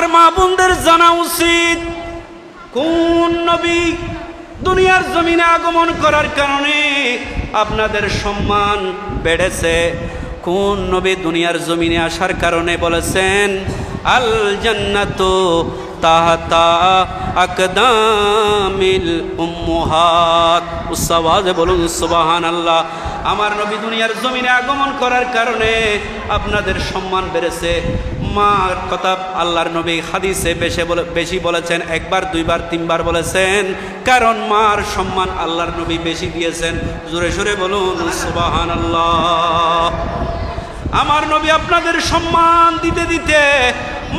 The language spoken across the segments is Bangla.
আমার মা বোনদের জানা উচিত কোন নবী দুনিয়ার জমিনে আগমন করার কারণে আপনাদের সম্মান বেড়েছে? কোন নবী দুনিয়ার জমিনে আসার কারণে বলেছেন আল জান্নাত তাহাতা আকদামিল উম্মুহাত। উসাওয়াজে বলুন সুবাহান আল্লাহ আমার নবী দুনিয়ার জমিনে আগমন করার কারণে আপনাদের সম্মান বেড়েছে। মার কথা আল্লাহর নবী হাদিসে বেশি বলে বেশি বলেছেন, একবার, দুইবার, তিনবার বলেছেন। কারণ মার সম্মান আল্লাহর নবী বেশি দিয়েছেন। জোরে সোরে বলুন সুবাহান আল্লাহ আমার নবী আপনাদের সম্মান দিতে দিতে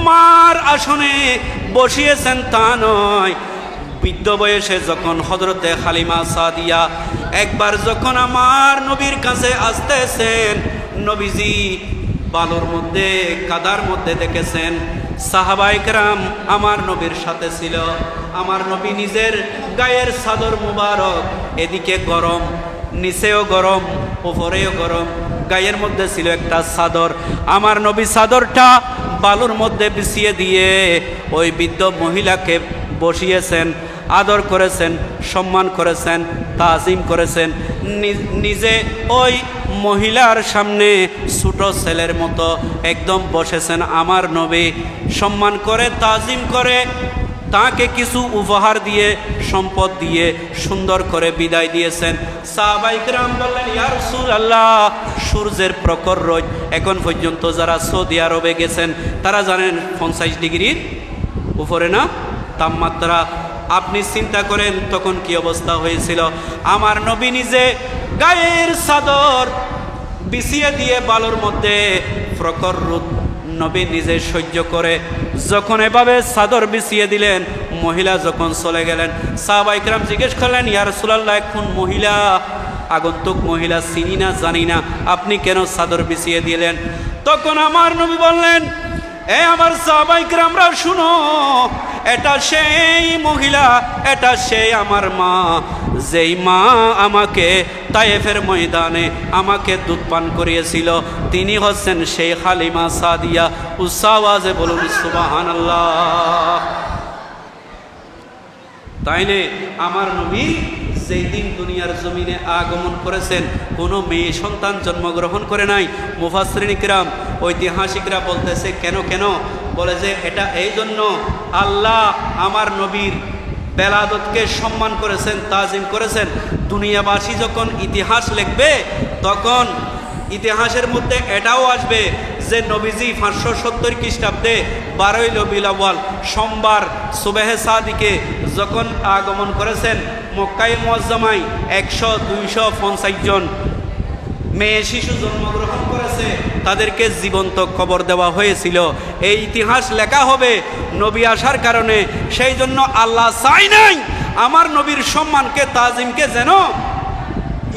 মার আসনে বসিয়েছেন, তা নয়। বৃদ্ধ বয়সে যখন হজরতে হালিমা সাদিয়া একবার যখন আমার নবীর কাছে আসতেছেন, নবীজি বালুর মধ্যে, কাদার মধ্যে দেখেছেন। সাহাবাইকরাম আমার নবীর সাথে ছিল। আমার নবী নিজের গায়ের সাদর মুবারক, এদিকে গরম, নিচেও গরম ওপরেও গরম, গায়ের মধ্যে ছিল একটা সাদর আমার নবী চাদরটা বালুর মধ্যে বিছিয়ে দিয়ে ওই বৃদ্ধ মহিলাকে বসিয়েছেন, আদর করেছেন, সম্মান করেছেন, তাজিম করেছেন। নিজে ওই মহিলার সামনে ছোটো ছেলের মতো একদম বসেছেন। আমার নবী সম্মান করে, তাজিম করে তাকে কিছু উপহার দিয়ে, সম্পদ দিয়ে, সুন্দর করে বিদায় দিয়েছেন। আল্লাহ সূর্যের প্রখর রোজ এখন পর্যন্ত যারা সৌদি আরবে গেছেন, তারা জানেন পঞ্চাশ ডিগ্রির উপরে না তাপমাত্রা। আপনি চিন্তা করেন, তখন কি অবস্থা হয়েছিল? আমার নবী নিজে গায়ের চাদর বিছিয়ে দিয়ে, বালুর মধ্যে প্রখর রোদ নবী নিজে সহ্য করে যখন এভাবে চাদর বিছিয়ে দিলেন, মহিলা যখন চলে গেলেন সাহবাইকরাম জিজ্ঞেস করলেন ইয়ার সুলাল্লাহ এখন মহিলা? আগন্তুক মহিলা, চিনি না, জানি না, আপনি কেন চাদর বিছিয়ে দিলেন? তখন আমার নবী বললেন, এ আমার সাহবাইকরামরা শুনো এটা সেই মহিলা, এটা সেই আমার মা। যেই মা আমাকে তায়েফের ময়দানে আমাকে দুধ পান করিয়েছিল, তিনি হচ্ছেন সেই হালিমা সাদিয়া। উসাওয়াজে বলুন সুবাহান আল্লাহ তাইলে আমার নবী যেই দিন দুনিয়ার জমিনে আগমন করেছেন, কোনো মেয়ে সন্তান জন্মগ্রহণ করে নাই। মুফাসরিনিকরাম ঐতিহাসিকরা বলতেছে, কেন কেন? বলে যে, এটা এই জন্য আল্লাহ আমার নবীর বেলাদতকে সম্মান করেছেন, তাজিম করেছেন। দুনিয়াবাসী যখন ইতিহাস লিখবে, তখন ইতিহাসের মধ্যে এটাও আসবে যে, নবীজি পাঁচশো সত্তর খ্রিস্টাব্দে বারোই রবিউল আউয়াল সোমবার সুবেহে সাদিকে যখন আগমন করেছেন মক্কাই মোয়াজ্জামাই একশো দুইশো পঞ্চাশ জন মেয়ে শিশু জন্মগ্রহণ তাদেরকে জীবন্ত খবর দেওয়া হয়েছিল। এই ইতিহাস লেখা হবে নবী আসার কারণে। সেই জন্য আল্লাহ চাই নাই আমার নবীর সম্মানকে, তাজিমকে যেন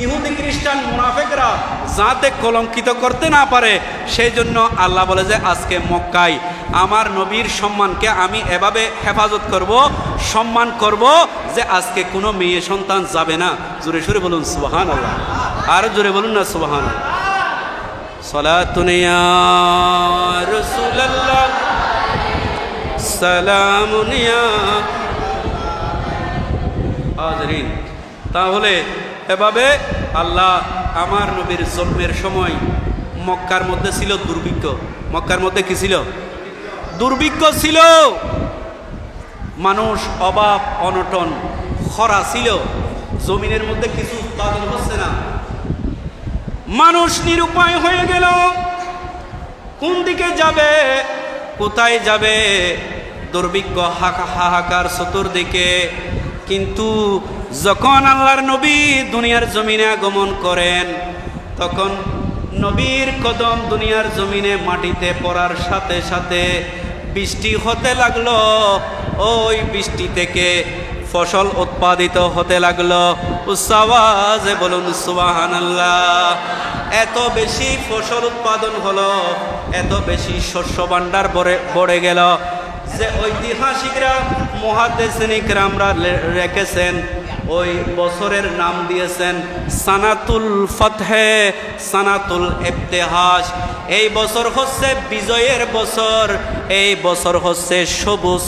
ইহুদি খ্রিস্টান মুনাফেকরা যাতে কলঙ্কিত করতে না পারে। সেই জন্য আল্লাহ বলে যে, আজকে মক্কায় আমার নবীর সম্মানকে আমি এভাবে হেফাজত করব, সম্মান করব যে আজকে কোনো মেয়ে সন্তান যাবে না। জোরে সুরে বলুন সুবাহান আল্লাহ আর জোরে বলুন না সুবাহান তাহলে এভাবে আল্লাহ আমার নবীর জন্মের সময় মক্কার মধ্যে ছিল দুর্ভিক্ষ। মক্কার মধ্যে কি ছিল? দুর্ভিক্ষ ছিল। মানুষ অভাব অনটন, খরা ছিল। জমিনের মধ্যে কিছু উৎপাদন হচ্ছে না। মানুষ নিরুপায় হয়ে গেল। কোন দিকে যাবে, কোথায় যাবে? দুর্ভিক্ষ হাকা হাহাকার চতুর্দিকে। কিন্তু যখন আল্লাহর নবী দুনিয়ার জমিনে আগমন করেন, তখন নবীর কদম দুনিয়ার জমিনে মাটিতে পড়ার সাথে সাথে বৃষ্টি হতে লাগল। ওই বৃষ্টি থেকে ফসল উৎপাদিত হতে লাগল। উসাওয়াজে বলুন সুবাহান আল্লাহ এত বেশি ফসল উৎপাদন হলো, এত বেশি শস্য ভাণ্ডার বড়ে বড়ে গেল। যে ঐতিহাসিকরা মহাদেশনিকরা রেখেছেন, ওই বছরের নাম দিয়েছেন সানাতুল ফতহে, সানাতুল ইবতেহাস। এই বছর হচ্ছে বিজয়ের বছর, এই বছর হচ্ছে সবুজ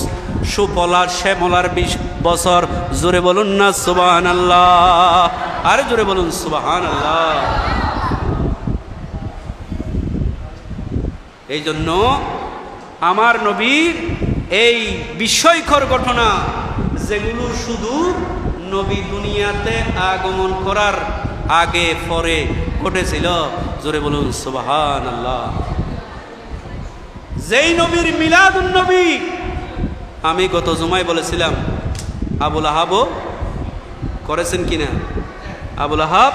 সুপলার শ্যামলার বিশ বছর, জোরে বলুন না সুবাহান আল্লাহ আরে জোরে বলুন সুবাহান আল্লাহ এই জন্য আমার নবীর এই বিস্ময়কর ঘটনা, যেগুলো শুধু নবী দুনিয়াতে আগমন করার আগে, পরে ঘটেছিল, জোরে বলুন সুবাহান আল্লাহ যেই নবীর মিলাদুন নবী, আমি গত জুমায় বলেছিলাম আবুল আহাবও করেছেন কিনা? আবুল আহাব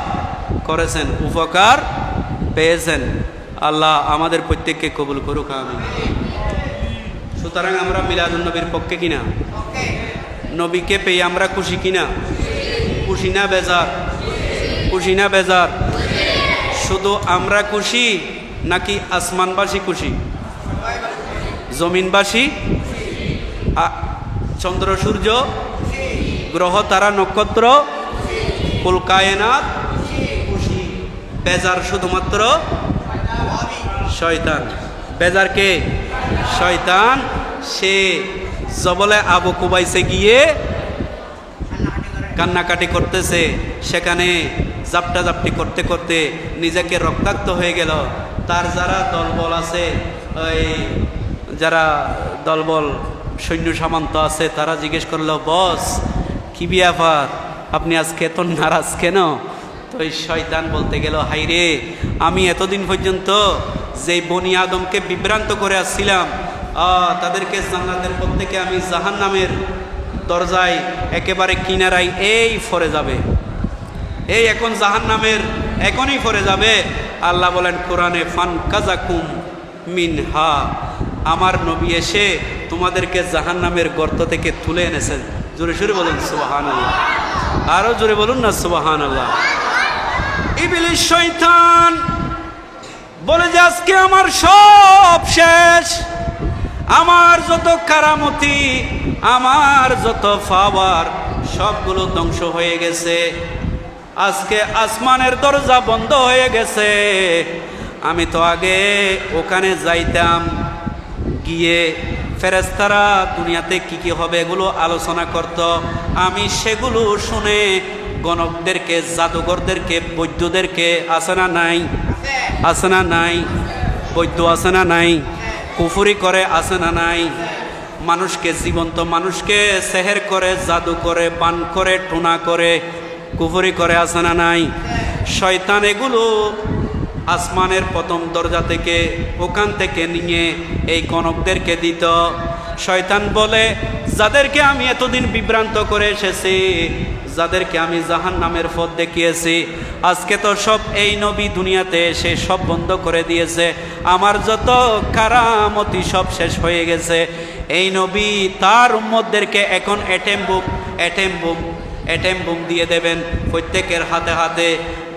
করেছেন, উপকার পেয়েছেন। আল্লাহ আমাদের প্রত্যেককে কবুল করুক আমি সুতরাং আমরা মিলাদুল নবীর পক্ষে কিনা? নবীকে পেয়ে আমরা খুশি কিনা? খুশি না বেজার? খুশি না বেজার? শুধু আমরা খুশি নাকি আসমানবাসী খুশি? জমিনবাসী? চন্দ্র সূর্য, গ্রহ তারা নক্ষত্র কুলকায়নাত খুশি বেজার শুধুমাত্র শয়তান। বেজার কে? শয়তান। সে জবলে আবু কুবাইসে গিয়ে কান্নাকাটি করতেছে। সেখানে জাপটা জাপটি করতে করতে নিজেকে রক্তাক্ত হয়ে গেল। তার যারা দলবল আছে, ওই যারা দলবল সৈন্য সামন্ত আছে, তারা জিজ্ঞেস করল, বস, কি বিয়াফার আপনি আজকে এত নারাজ কেন? তো এই শয়তান বলতে গেল হাইরে আমি এতদিন পর্যন্ত যে বনি আদমকে বিভ্রান্ত করে আসছিলাম তাদেরকে জান্নাতের পথ থেকে আমি জাহান নামের দরজায় একেবারে কিনারায় এই ফরে যাবে। এই এখন জাহান নামের এখনই ফরে যাবে। আল্লাহ বলেন, কোরআনে ফান কাজাকুম মিন হা আমার নবী এসে তোমাদেরকে জাহান নামের গর্ত থেকে তুলে এনেছেন। জোরে জোরে বলুন সুবাহান আল্লাহ জোরে বলুন না সুবাহান আল্লাহ ইবিলিশ শৈতান বলে যে, আজকে আমার সব শেষ। আমার যত কারামতি, আমার যত ফাওয়ার সবগুলো ধ্বংস হয়ে গেছে। আজকে আসমানের দরজা বন্ধ হয়ে গেছে। আমি তো আগে ওখানে যাইতাম গিয়ে ফেরেস্তারা দুনিয়াতে কি কি হবে এগুলো আলোচনা করত। আমি সেগুলো শুনে গণকদেরকে, জাদুঘরদেরকে, বৈদ্যদেরকে, আছে না নাই? আছে না নাই? বৈদ্য আছে না নাই? কুফুরি করে আছে না নাই? মানুষকে জীবন্ত মানুষকে সেহের করে, জাদু করে পান করে, টুনা করে, কুফুরি করে আছে না নাই? শয়তান এগুলো আসমানের প্রথম দরজা থেকে ওখান থেকে নিয়ে এই কনকদেরকে দিত। শয়তান বলে, যাদেরকে আমি এতদিন বিভ্রান্ত করে এসেছি, যাদেরকে আমি জাহান নামের পথ দেখিয়েছি, আজকে তো সব এই নবী দুনিয়াতে এসে সব বন্ধ করে দিয়েছে। আমার যত কারামতি সব শেষ হয়ে গেছে। এই নবী তার উম্মতদেরকে এখন atom bomb atom bomb atom bomb দিয়ে দেবেন প্রত্যেকের হাতে হাতে।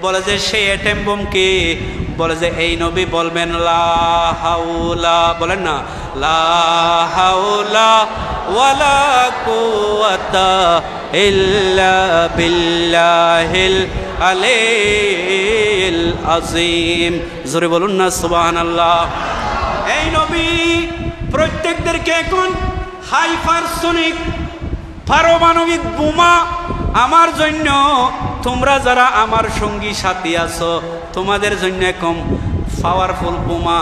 বলে যে সেই এটেম বুম কি? বলে যে, এই নবী বলবেন, লা হাউলা বলেন না, লা হাউলা ওয়ালা কুওয়াতা ইল্লা বিল্লাহিল আলিল আজিম জোরে বলুন না, সুবহানাল্লাহ। এই নবী প্রত্যেকদেরকে এখন হাইপারসোনিক পারমাণবিক বোমা আমার জন্য তোমরা যারা আমার সঙ্গী সাথী আছো, তোমাদের জন্য কম পাওয়ারফুল বোমা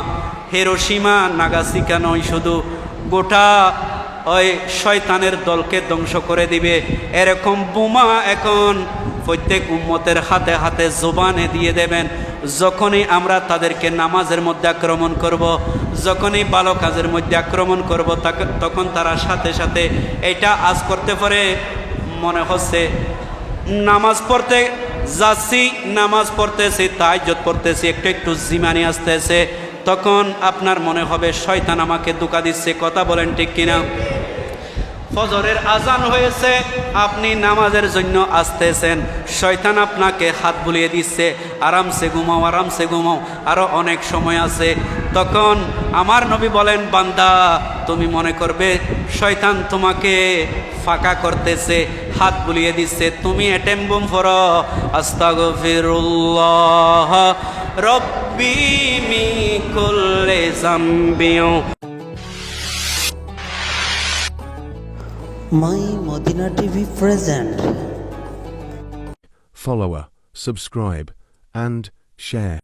হেরোসীমা নাগাসিকা নয়, শুধু গোটা, ওই শয়তানের দলকে ধ্বংস করে দিবে এরকম বোমা এখন প্রত্যেক উম্মতের হাতে হাতে জোবানে দিয়ে দেবেন যখনই আমরা তাদেরকে নামাজের মধ্যে আক্রমণ করব। যখনই ভালো কাজের মধ্যে আক্রমণ করব তখন তারা সাথে সাথে এটা আজ করতে পারে মনে হচ্ছে নামাজ পড়তে যাচ্ছি, নামাজ পড়তেছি তাইজত পড়তেছি, একটু একটু জিমানি আসতেছে। তখন আপনার মনে হবে, শয়তান আমাকে দুকা দিচ্ছে, কথা বলেন ঠিক কিনা? ফজরের আজান হয়েছে, আপনি নামাজের জন্য আসতেছেন। শয়তান আপনাকে হাত বুলিয়ে দিচ্ছে, আরামসে ঘুমাও আরামসে ঘুমাও আরও অনেক সময় আছে। তখন আমার নবী বলেন, বান্দা তুমি মনে করবে শয়তান তোমাকে ফাঁকা করতেছে হাত বুলিয়ে দিচ্ছে। তুমি অ্যাটেম্বুম ফর আস্তাগফিরুল্লাহ। রব্বি মি মাই Madina TV present. Follower subscribe and share.